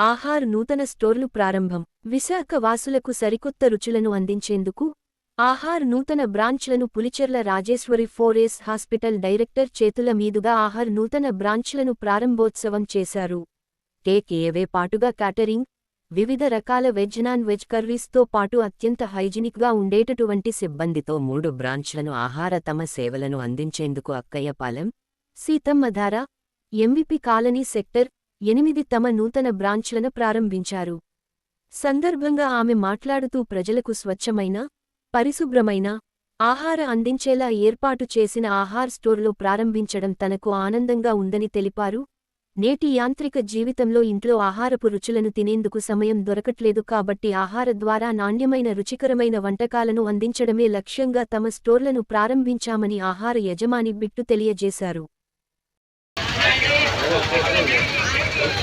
ఆహార్ నూతన స్టోర్లు ప్రారంభం. విశాఖ వాసులకు సరికొత్త రుచులను అందించేందుకు ఆహార్ నూతన బ్రాంచ్లను పులిచెర్ల రాజేశ్వరి ఫోరేస్ హాస్పిటల్ డైరెక్టర్ చేతుల మీదుగా ఆహార్ నూతన బ్రాంచ్లను ప్రారంభోత్సవం చేశారు. టేక్ ఏవే పాటుగా క్యాటరింగ్ వివిధ రకాల వెజ్ నాన్ వెజ్ కర్రీస్తో పాటు అత్యంత హైజినిక్గా ఉండేటటువంటి సిబ్బందితో మూడు బ్రాంచ్లను ఆహార తమ సేవలను అందించేందుకు Akkayyapalem Seethammadhara MVP colony sector ఎనిమిది తమ నూతన బ్రాంచ్లను ప్రారంభించారు. సందర్భంగా ఆమె మాట్లాడుతూ ప్రజలకు స్వచ్ఛమైన పరిశుభ్రమైన ఆహార అందించేలా ఏర్పాటు చేసిన ఆహార్ స్టోర్లో ప్రారంభించడం తనకు ఆనందంగా ఉందని తెలిపారు. నేటి యాంత్రిక జీవితంలో ఇంట్లో ఆహారపు రుచులను తినేందుకు సమయం దొరకట్లేదు కాబట్టి ఆహార ద్వారా నాణ్యమైన రుచికరమైన వంటకాలను అందించడమే లక్ష్యంగా తమ స్టోర్లను ప్రారంభించామని ఆహార యజమాని బిట్టు తెలియజేశారు.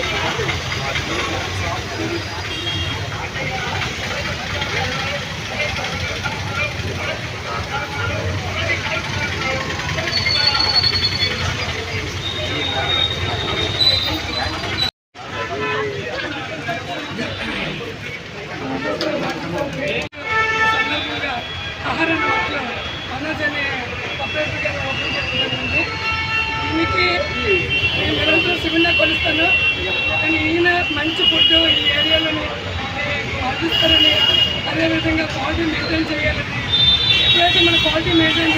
సందర్భంగా మనోజ్ అనే ఆపరేటర్ ఓపెన్ చేయడం జరిగింది దీనికి నేను నిరంతరం శివుని కొలుస్తాను. కానీ ఈయన మంచి ఫుడ్ ఈ ఏరియాలోని అందిస్తారని అదేవిధంగా క్వాలిటీ మెయింటైన్ చేయాలని ఎప్పుడైతే మన క్వాలిటీ మెయింటైన్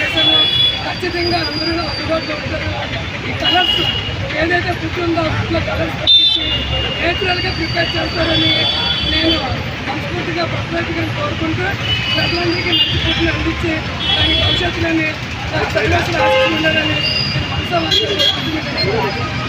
ఖచ్చితంగా అందరూ అందుబాటులో ఉంటారు ఈ కలర్స్ ఏదైతే ఫుడ్ ఉందో ఫుడ్లో కలర్స్ తగ్గించి నేచురల్గా ప్రిపేర్ చేస్తారని నేను మనస్ఫూర్తిగా ప్రత్యేకంగా కోరుకుంటూ ప్రజలందరికీ మంచి ఫుడ్ని అందించి దాని భవిష్యత్తులోని సర్వేశ్వర ఆశిస్తుండాలని నేను మనసా